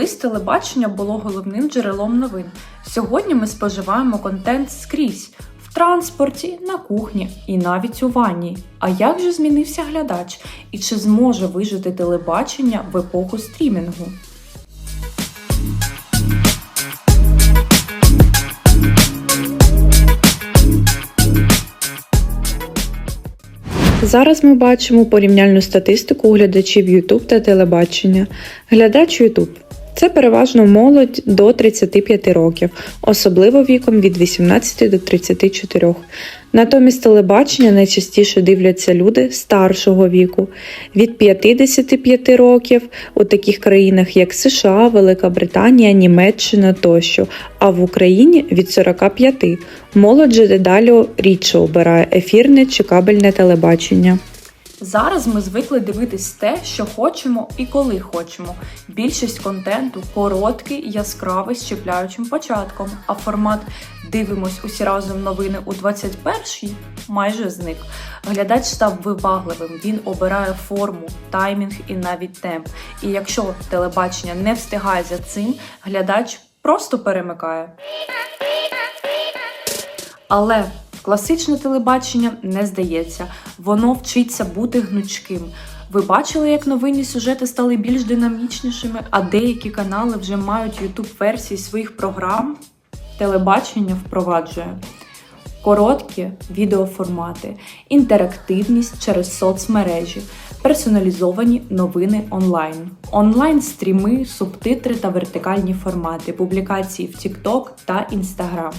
Колись телебачення було головним джерелом новин. Сьогодні ми споживаємо контент скрізь в транспорті, на кухні і навіть у ванні. А як же змінився глядач? І чи зможе вижити телебачення в епоху стрімінгу? Зараз ми бачимо порівняльну статистику глядачів YouTube та телебачення. Глядач YouTube – це переважно молодь до 35 років, особливо віком від 18 до 34. Натомість телебачення найчастіше дивляться люди старшого віку від 55 років у таких країнах, як США, Велика Британія, Німеччина тощо, а в Україні від 45. Молодь же дедалі рідше обирає ефірне чи кабельне телебачення. Зараз ми звикли дивитись те, що хочемо і коли хочемо. Більшість контенту короткий, яскравий з чіпляючим початком, а формат дивимось усі разом новини у 21-й майже зник. Глядач став вивагливим, він обирає форму, таймінг і навіть темп. І якщо телебачення не встигає за цим, глядач просто перемикає. Але класичне телебачення не здається, воно вчиться бути гнучким. Ви бачили, як новинні сюжети стали більш динамічнішими, а деякі канали вже мають youtube версії своїх програм. Телебачення впроваджує короткі відеоформати, інтерактивність через соцмережі, персоналізовані новини онлайн, онлайн-стріми, субтитри та вертикальні формати, публікації в TikTok та Instagram.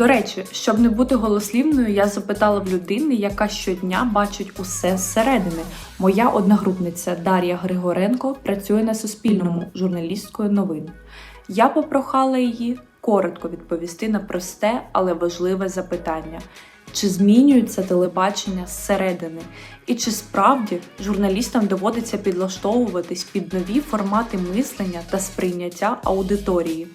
До речі, щоб не бути голослівною, я запитала в людини, яка щодня бачить усе зсередини. Моя одногрупниця Дар'я Григоренко працює на Суспільному журналісткою новин. Я попрохала її коротко відповісти на просте, але важливе запитання: чи змінюється телебачення зсередини? І чи справді журналістам доводиться підлаштовуватись під нові формати мислення та сприйняття аудиторії?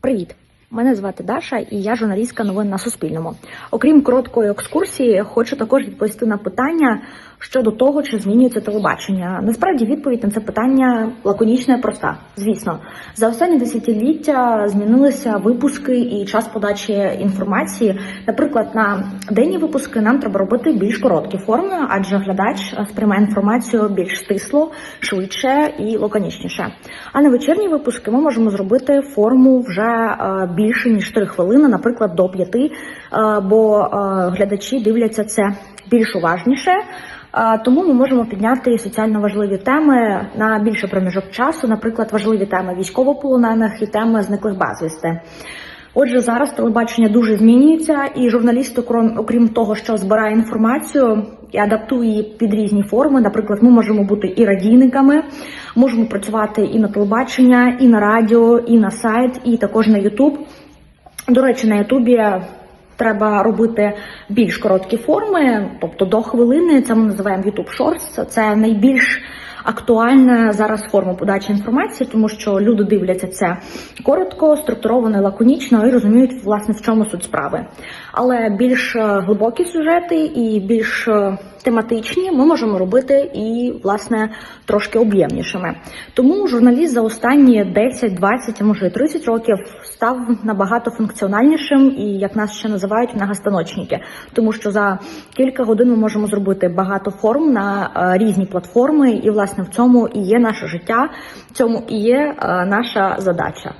Привіт! Мене звати Даша, і я журналістка новин на Суспільному. Окрім короткої екскурсії, хочу також відповісти на питання щодо того, чи змінюється телебачення. Насправді відповідь на це питання лаконічна і проста. Звісно, за останні десятиліття змінилися випуски і час подачі інформації. Наприклад, на денні випуски нам треба робити більш короткі форми, адже глядач сприймає інформацію більш стисло, швидше і лаконічніше. А на вечірні випуски ми можемо зробити форму вже е, більше ніж 3 хвилини, наприклад, до 5, е, бо е, глядачі дивляться це більш уважніше. Е, Тому ми можемо підняти соціально важливі теми на більше проміжок часу, наприклад, важливі теми військовополонених і теми зниклих безвісти. Отже, зараз телебачення дуже змінюється, і журналіст, окрім- того, що збирає інформацію і адаптує її під різні форми. Наприклад, ми можемо бути і радійниками, можемо працювати і на телебачення, і на радіо, і на сайт, і також на Ютуб. До речі, на Ютубі треба робити більш короткі форми, тобто до хвилини. Це ми називаємо YouTube Shorts. Це найбільш актуальна зараз форма подачі інформації, тому що люди дивляться це коротко, структуровано, лаконічно і розуміють власне в чому суть справи. Але більш е, глибокі сюжети і більш е, тематичні ми можемо робити і власне трошки об'ємнішими. Тому журналіст за останні 10, 20, а може і 30 років став набагато функціональнішим і, як нас ще називають, многостаночники. Тому що за кілька годин ми можемо зробити багато форм на е, різні платформи, і власне в цьому і є наше життя, в цьому і є е, наша задача.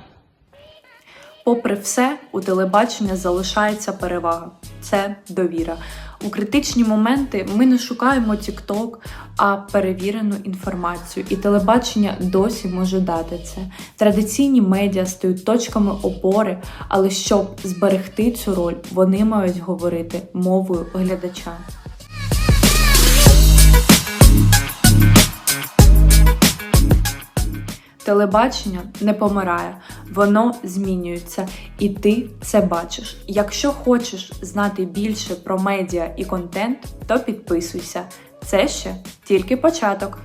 Попри все, у телебачення залишається перевага це довіра. У критичні моменти ми не шукаємо TikTok, а перевірену інформацію, і телебачення досі може дати це. Традиційні медіа стають точками опори, але щоб зберегти цю роль, вони мають говорити мовою глядача. Телебачення не помирає, воно змінюється, і ти це бачиш. Якщо хочеш знати більше про медіа і контент, то підписуйся. Це ще тільки початок.